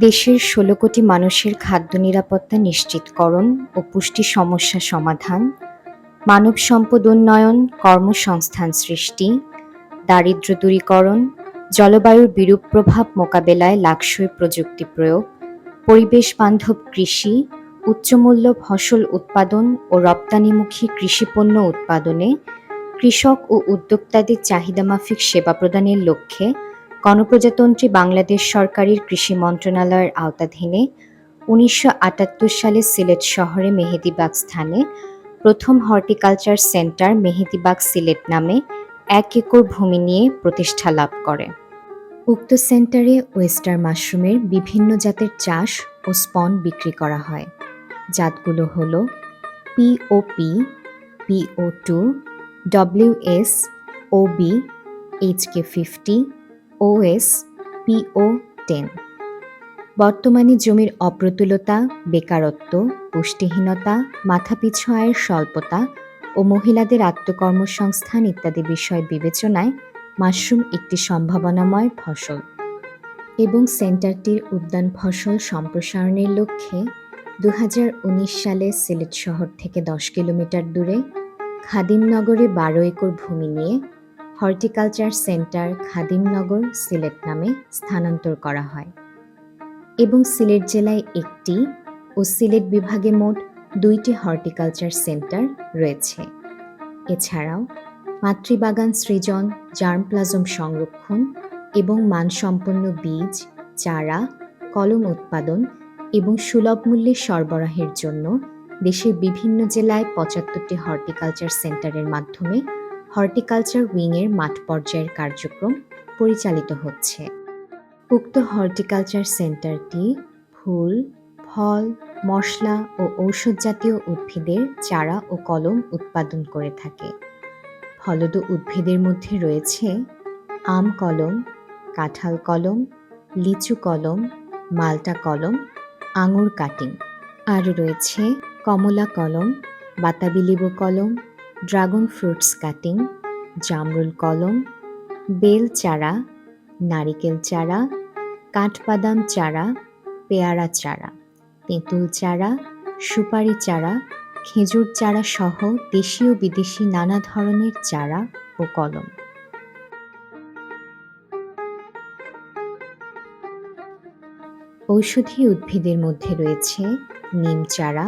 দেশের ষোলো কোটি মানুষের খাদ্য নিরাপত্তা নিশ্চিতকরণ ও পুষ্টি সমস্যা সমাধান, মানব সম্পদ উন্নয়ন, কর্মসংস্থান সৃষ্টি, দারিদ্র্য দূরীকরণ, জলবায়ুর বিরূপ প্রভাব মোকাবেলায় লাকসই প্রযুক্তি প্রয়োগ পরিবেশ বান্ধব কৃষি, উচ্চমূল্য ফসল উৎপাদন ও রপ্তানিমুখী কৃষিপণ্য উৎপাদনে কৃষক ও উদ্যোক্তাদের চাহিদামাফিক সেবা প্রদানের লক্ষ্যে গণপ্রজাতন্ত্রী বাংলাদেশ সরকারের কৃষি মন্ত্রণালয়ের আওতাধীনে উনিশশো আটাত্তর সালে সিলেট শহরে মেহেদিবাগ স্থানে প্রথম হর্টিকালচার সেন্টার মেহেদিবাগ সিলেট নামে এক একর ভূমি নিয়ে প্রতিষ্ঠা লাভ করে। উক্ত সেন্টারে ওয়েস্টার মাশরুমের বিভিন্ন জাতের চাষ ও স্পন বিক্রি করা হয়। জাতগুলো হল POP PO two WS OB HK fifty OS PO ten বর্তমানে জমির অপ্রতুলতা, বেকারত্ব, পুষ্টিহীনতা, মাথাপিছু আয়ের স্বল্পতা ও মহিলাদের আত্মকর্মসংস্থান ইত্যাদি বিষয় বিবেচনায় মাশরুম একটি সম্ভাবনাময় ফসল এবং সেন্টারটির উদ্যান ফসল সম্প্রসারণের লক্ষ্যে দু হাজার উনিশ সালে সিলেট শহর থেকে দশ কিলোমিটার দূরে খাদিমনগরে বারো একর ভূমি নিয়ে হর্টিকালচার সেন্টার খাদিমনগর সিলেট নামে স্থানান্তর করা হয় এবং সিলেট জেলায় একটি ও সিলেট বিভাগে মোট দুইটি হর্টিকালচার সেন্টার রয়েছে। এছাড়াও মাতৃবাগান সৃজন, জার্মপ্লাজম সংরক্ষণ এবং মানসম্পন্ন বীজ, চারা, কলম উৎপাদন এবং সুলভ মূল্যে সরবরাহের জন্য দেশের বিভিন্ন জেলায় পঁচাত্তরটি হর্টিকালচার সেন্টারের মাধ্যমে হর্টিকালচার উইংয়ের মাঠ পর্যায়ের কার্যক্রম পরিচালিত হচ্ছে। উক্ত হর্টিকালচার সেন্টারটি ফুল, ফল, মশলা ও ঔষধ জাতীয় উদ্ভিদের চারা ও কলম উৎপাদন করে থাকে। ফলদ উদ্ভিদের মধ্যে রয়েছে আম কলম, কাঁঠাল কলম, লিচু কলম, মালটা কলম, আঙুর কাটিং। আর রয়েছে কমলা কলম, বাতাবি লেবু কলম ড্রাগন ফ্রুটস কাটিং, জামরুল কলম, বেল চারা, নারিকেল চারা, কাঠবাদাম চারা, পেয়ারা চারা, তেঁতুল চারা, সুপারি চারা, খেজুর চারা সহ দেশি ও বিদেশি নানা ধরনের চারা ও কলম। ঔষধি উদ্ভিদের মধ্যে রয়েছে নিম চারা,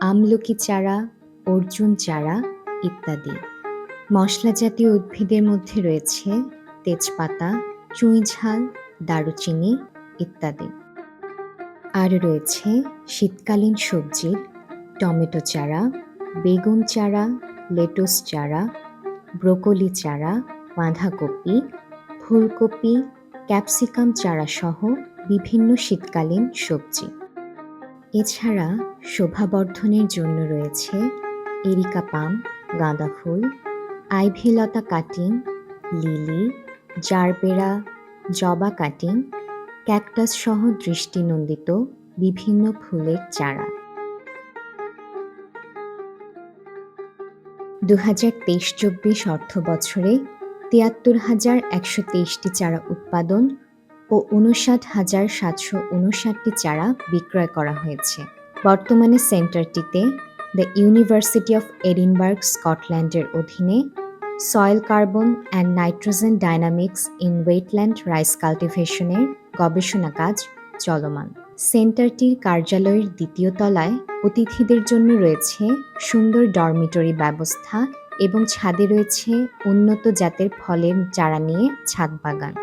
আমলকি চারা, অর্জুন চারা ইত্যাদি। মশলা জাতীয় উদ্ভিদের মধ্যে রয়েছে তেজপাতা চুইঝাল দারুচিনি ইত্যাদি। আর রয়েছে শীতকালীন সবজির টমেটো চারা, বেগুন চারা, লেটুস চারা, ব্রোকলি চারা, বাঁধাকপি, ফুলকপি, ক্যাপসিকাম চারা সহ বিভিন্ন শীতকালীন সবজি। এছাড়া শোভাবর্ধনের জন্য রয়েছে এরিকা পাম গাঁদা ফুল আইভিলতা কাটিং, লিলি, জারবেরা, জবা কাটিং, ক্যাকটাস সহ দৃষ্টিনন্দিত বিভিন্ন ফুলের চারা। দু হাজার তেইশ চব্বিশ অর্থ বছরে তিয়াত্তর হাজার একশো তেইশটি চারা উৎপাদন ও উনষাট হাজার সাতশো উনষাটটি চারা বিক্রয় করা হয়েছে। বর্তমানে সেন্টারটিতে দ্য ইউনিভার্সিটি অফ এডিনবার্গ স্কটল্যান্ডের অধীনে soil carbon and nitrogen dynamics in wetland rice কাল্টিভেশনের গবেষণা কাজ চলমান। সেন্টারটির কার্যালয়ের দ্বিতীয় তলায় অতিথিদের জন্য রয়েছে সুন্দর ডরমিটরি ব্যবস্থা এবং ছাদে রয়েছে উন্নত জাতের ফলের চারা নিয়ে ছাদ বাগান।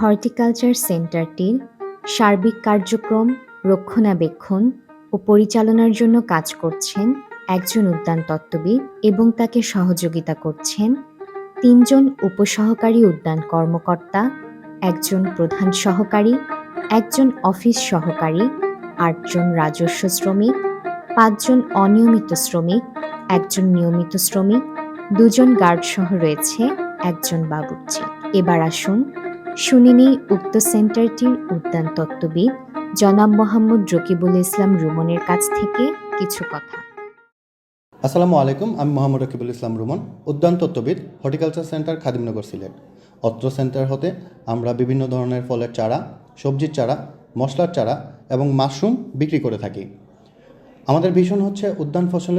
হর্টিকালচার সেন্টারটির সার্বিক কার্যক্রম রক্ষণাবেক্ষণ ও পরিচালনার জন্য কাজ করছেন একজন উদ্যান তত্ত্ববিদ এবং তাকে সহযোগিতা করছেন তিনজন উপসহকারী উদ্যান কর্মকর্তা, একজন প্রধান সহকারী, একজন অফিস সহকারী, আটজন রাজস্ব শ্রমিক, পাঁচজন অনিয়মিত শ্রমিক, একজন নিয়মিত শ্রমিক, দুজন গার্ড সহ রয়েছে একজন বাবুর্চি। এবার আসুন শুনে নেই উক্ত সেন্টারটির উদ্যান তত্ত্ববিদ জনাব মোহাম্মদ রকিবুল ইসলাম রুমনের কাছ থেকে কিছু কথা। আসসালামু আলাইকুম, আমি মোহাম্মদ রকিবুল ইসলাম রুমন, উদ্যান তত্ত্ববিদ, হর্টিকালচার সেন্টার, খাদিমনগর সিলেট। অত্র সেন্টার হতে আমরা বিভিন্ন ধরনের ফলের চারা, সবজির চারা, মশলার চারা এবং মাশরুম বিক্রি করে থাকি। আমাদের ভীষণ হচ্ছে উদ্যান ফসলের